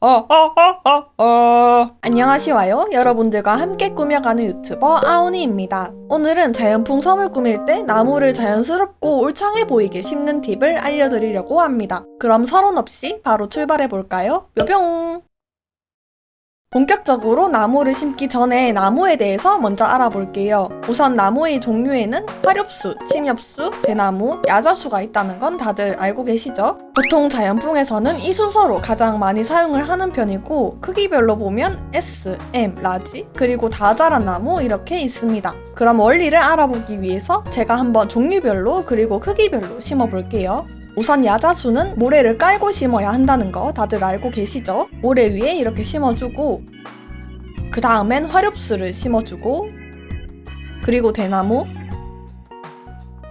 어어어 어 어 안녕하시와요. 여러분들과 함께 꾸며가는 유튜버 아오니입니다. 오늘은 자연풍 섬을 꾸밀 때 나무를 자연스럽고 울창해 보이게 심는 팁을 알려드리려고 합니다. 그럼 서론 없이 바로 출발해 볼까요? 뾰병! 본격적으로 나무를 심기 전에 나무에 대해서 먼저 알아볼게요. 우선 나무의 종류에는 화렵수, 침엽수, 대나무, 야자수가 있다는 건 다들 알고 계시죠? 보통 자연풍에서는 이 순서로 가장 많이 사용을 하는 편이고 크기별로 보면 S, M, 라지, 그리고 다 자란 나무 이렇게 있습니다. 그럼 원리를 알아보기 위해서 제가 한번 종류별로 그리고 크기별로 심어볼게요. 우선 야자수는 모래를 깔고 심어야 한다는 거 다들 알고 계시죠? 모래 위에 이렇게 심어주고 그 다음엔 화렵수를 심어주고 그리고 대나무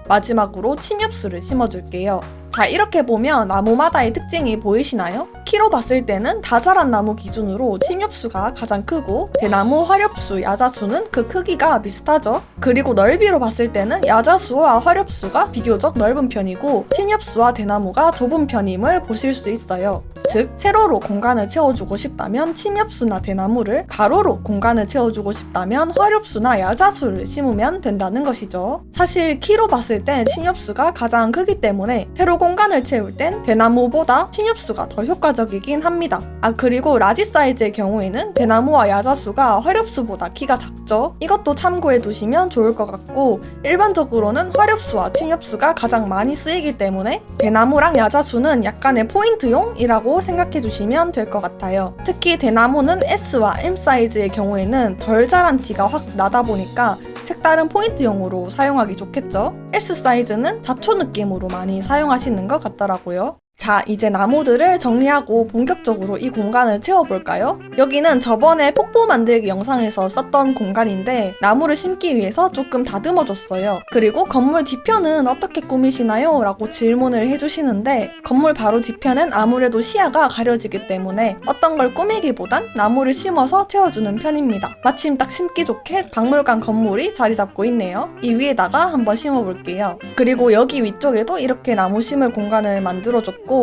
마지막으로 침엽수를 심어줄게요. 자 이렇게 보면 나무마다의 특징이 보이시나요? 키로 봤을 때는 다 자란 나무 기준으로 침엽수가 가장 크고 대나무, 화렵수, 야자수는 그 크기가 비슷하죠. 그리고 넓이로 봤을 때는 야자수와 화렵수가 비교적 넓은 편이고 침엽수와 대나무가 좁은 편임을 보실 수 있어요. 즉 세로로 공간을 채워주고 싶다면 침엽수나 대나무를 가로로 공간을 채워주고 싶다면 화렵수나 야자수를 심으면 된다는 것이죠. 사실 키로 봤을 땐 침엽수가 가장 크기 때문에 세로 공 간을 채울 땐 대나무보다 침엽수가 더 효과적이긴 합니다. 아 그리고 라지 사이즈의 경우에는 대나무와 야자수가 화렵수보다 키가 작죠. 이것도 참고해 두시면 좋을 것 같고 일반적으로는 화렵수와 침엽수가 가장 많이 쓰이기 때문에 대나무랑 야자수는 약간의 포인트용이라고 생각해 주시면 될 것 같아요. 특히 대나무는 S와 M 사이즈의 경우에는 덜 자란 티가 확 나다 보니까 색다른 포인트용으로 사용하기 좋겠죠. S 사이즈는 잡초 느낌으로 많이 사용하시는 것 같더라고요. 자, 이제 나무들을 정리하고 본격적으로 이 공간을 채워볼까요? 여기는 저번에 폭포 만들기 영상에서 썼던 공간인데 나무를 심기 위해서 조금 다듬어줬어요. 그리고 건물 뒤편은 어떻게 꾸미시나요? 라고 질문을 해주시는데 건물 바로 뒤편은 아무래도 시야가 가려지기 때문에 어떤 걸 꾸미기보단 나무를 심어서 채워주는 편입니다. 마침 딱 심기 좋게 박물관 건물이 자리 잡고 있네요. 이 위에다가 한번 심어볼게요. 그리고 여기 위쪽에도 이렇게 나무 심을 공간을 만들어줬고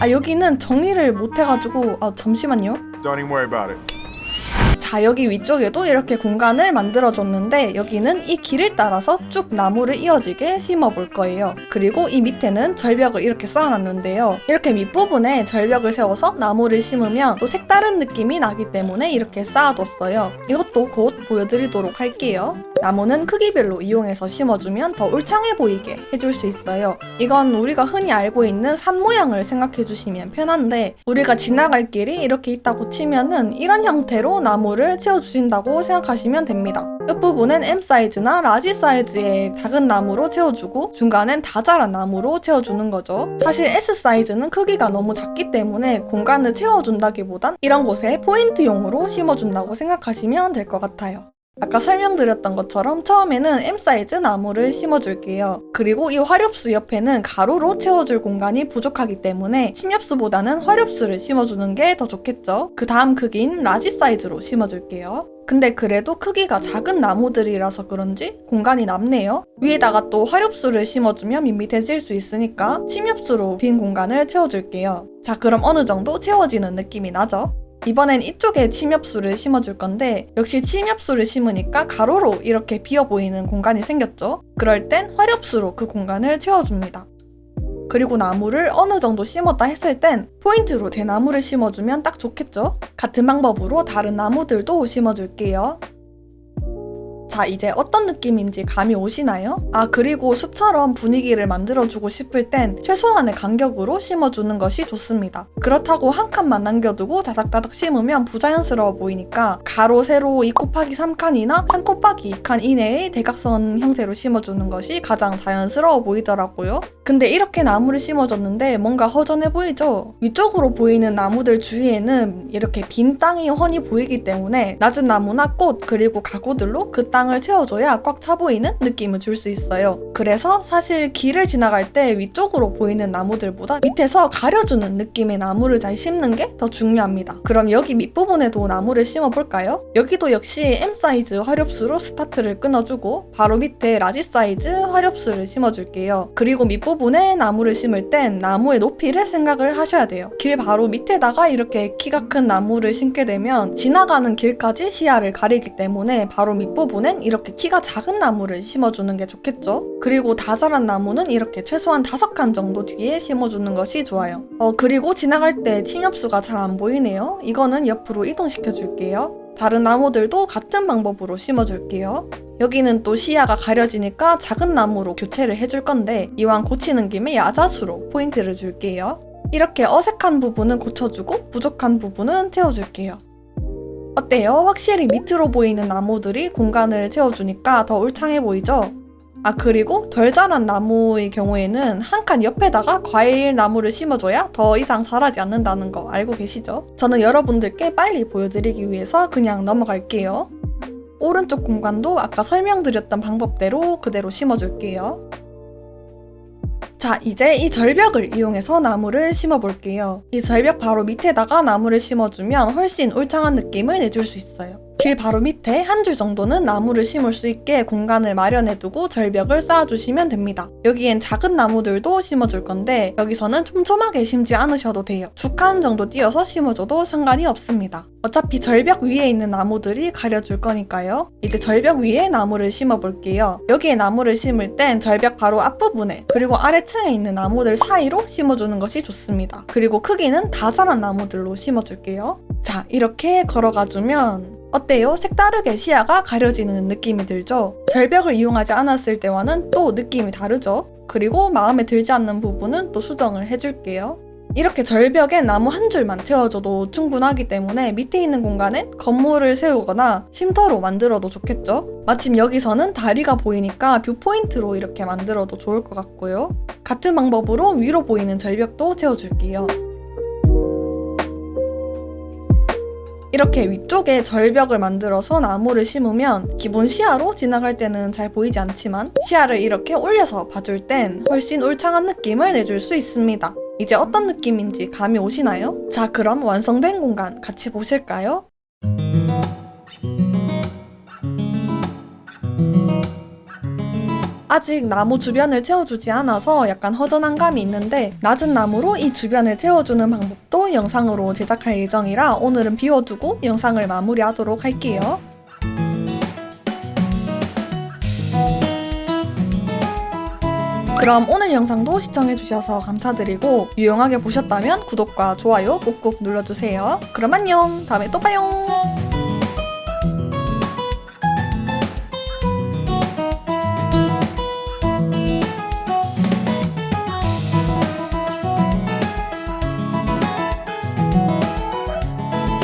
아 여기는 정리를 못해가지고 아 잠시만요. Don't even worry about it. 자 여기 위쪽에도 이렇게 공간을 만들어줬는데 여기는 이 길을 따라서 쭉 나무를 이어지게 심어볼 거예요. 그리고 이 밑에는 절벽을 이렇게 쌓아놨는데요. 이렇게 밑부분에 절벽을 세워서 나무를 심으면 또 색다른 느낌이 나기 때문에 이렇게 쌓아뒀어요. 이것도 곧 보여드리도록 할게요. 나무는 크기별로 이용해서 심어주면 더 울창해 보이게 해줄 수 있어요. 이건 우리가 흔히 알고 있는 산 모양을 생각해 주시면 편한데 우리가 지나갈 길이 이렇게 있다고 치면은 이런 형태로 나무를 채워주신다고 생각하시면 됩니다. 끝부분엔 M 사이즈나 라지 사이즈의 작은 나무로 채워주고 중간엔 다 자란 나무로 채워주는 거죠. 사실 S 사이즈는 크기가 너무 작기 때문에 공간을 채워준다기보단 이런 곳에 포인트용으로 심어준다고 생각하시면 될 것 같아요. 아까 설명드렸던 것처럼 처음에는 M 사이즈 나무를 심어줄게요. 그리고 이 화렵수 옆에는 가로로 채워줄 공간이 부족하기 때문에 침엽수보다는 화렵수를 심어주는 게 더 좋겠죠. 그 다음 크기인 라지 사이즈로 심어줄게요. 근데 그래도 크기가 작은 나무들이라서 그런지 공간이 남네요. 위에다가 또 화렵수를 심어주면 밋밋해질 수 있으니까 침엽수로 빈 공간을 채워줄게요. 자, 그럼 어느 정도 채워지는 느낌이 나죠? 이번엔 이쪽에 침엽수를 심어줄 건데 역시 침엽수를 심으니까 가로로 이렇게 비어 보이는 공간이 생겼죠. 그럴 땐 화렵수로 그 공간을 채워줍니다. 그리고 나무를 어느 정도 심었다 했을 땐 포인트로 대나무를 심어주면 딱 좋겠죠? 같은 방법으로 다른 나무들도 심어줄게요. 자, 이제 어떤 느낌인지 감이 오시나요? 아, 그리고 숲처럼 분위기를 만들어주고 싶을 땐 최소한의 간격으로 심어주는 것이 좋습니다. 그렇다고 한 칸만 남겨두고 다닥다닥 심으면 부자연스러워 보이니까 가로, 세로 2 곱하기 3칸이나 3 곱하기 2칸 이내의 대각선 형태로 심어주는 것이 가장 자연스러워 보이더라고요. 근데 이렇게 나무를 심어줬는데 뭔가 허전해 보이죠? 위쪽으로 보이는 나무들 주위에는 이렇게 빈 땅이 훤히 보이기 때문에 낮은 나무나 꽃 그리고 가구들로 그 땅 중앙을 채워줘야 꽉 차 보이는 느낌을 줄 수 있어요. 그래서 사실 길을 지나갈 때 위쪽으로 보이는 나무들보다 밑에서 가려주는 느낌의 나무를 잘 심는 게 더 중요합니다. 그럼 여기 밑부분에도 나무를 심어볼까요? 여기도 역시 M 사이즈 화렵수로 스타트를 끊어주고 바로 밑에 라지 사이즈 화렵수를 심어줄게요. 그리고 밑부분에 나무를 심을 땐 나무의 높이를 생각을 하셔야 돼요. 길 바로 밑에다가 이렇게 키가 큰 나무를 심게 되면 지나가는 길까지 시야를 가리기 때문에 바로 밑부분 엔 이렇게 키가 작은 나무를 심어주는 게 좋겠죠. 그리고 다 자란 나무는 이렇게 최소한 다섯 칸 정도 뒤에 심어주는 것이 좋아요. 어, 그리고 지나갈 때 침엽수가 잘 안 보이네요. 이거는 옆으로 이동시켜 줄게요. 다른 나무들도 같은 방법으로 심어줄게요. 여기는 또 시야가 가려지니까 작은 나무로 교체를 해줄 건데 이왕 고치는 김에 야자수로 포인트를 줄게요. 이렇게 어색한 부분은 고쳐주고 부족한 부분은 채워줄게요. 어때요? 확실히 밑으로 보이는 나무들이 공간을 채워주니까 더 울창해 보이죠? 아 그리고 덜 자란 나무의 경우에는 한 칸 옆에다가 과일 나무를 심어줘야 더 이상 자라지 않는다는 거 알고 계시죠? 저는 여러분들께 빨리 보여드리기 위해서 그냥 넘어갈게요. 오른쪽 공간도 아까 설명드렸던 방법대로 그대로 심어줄게요. 자, 이제 이 절벽을 이용해서 나무를 심어 볼게요. 이 절벽 바로 밑에다가 나무를 심어주면 훨씬 울창한 느낌을 내줄 수 있어요. 길 바로 밑에 한 줄 정도는 나무를 심을 수 있게 공간을 마련해두고 절벽을 쌓아주시면 됩니다. 여기엔 작은 나무들도 심어줄 건데 여기서는 촘촘하게 심지 않으셔도 돼요. 두 칸 정도 띄어서 심어줘도 상관이 없습니다. 어차피 절벽 위에 있는 나무들이 가려줄 거니까요. 이제 절벽 위에 나무를 심어볼게요. 여기에 나무를 심을 땐 절벽 바로 앞부분에 그리고 아래층에 있는 나무들 사이로 심어주는 것이 좋습니다. 그리고 크기는 다 자란 나무들로 심어줄게요. 자, 이렇게 걸어가주면 어때요? 색다르게 시야가 가려지는 느낌이 들죠? 절벽을 이용하지 않았을 때와는 또 느낌이 다르죠? 그리고 마음에 들지 않는 부분은 또 수정을 해줄게요. 이렇게 절벽에 나무 한 줄만 채워줘도 충분하기 때문에 밑에 있는 공간엔 건물을 세우거나 쉼터로 만들어도 좋겠죠? 마침 여기서는 다리가 보이니까 뷰 포인트로 이렇게 만들어도 좋을 것 같고요. 같은 방법으로 위로 보이는 절벽도 채워줄게요. 이렇게 위쪽에 절벽을 만들어서 나무를 심으면 기본 시야로 지나갈 때는 잘 보이지 않지만 시야를 이렇게 올려서 봐줄 땐 훨씬 울창한 느낌을 내줄 수 있습니다. 이제 어떤 느낌인지 감이 오시나요? 자, 그럼 완성된 공간 같이 보실까요? 아직 나무 주변을 채워주지 않아서 약간 허전한 감이 있는데 낮은 나무로 이 주변을 채워주는 방법도 영상으로 제작할 예정이라 오늘은 비워두고 영상을 마무리하도록 할게요. 그럼 오늘 영상도 시청해주셔서 감사드리고 유용하게 보셨다면 구독과 좋아요 꾹꾹 눌러주세요. 그럼 안녕! 다음에 또 봐요!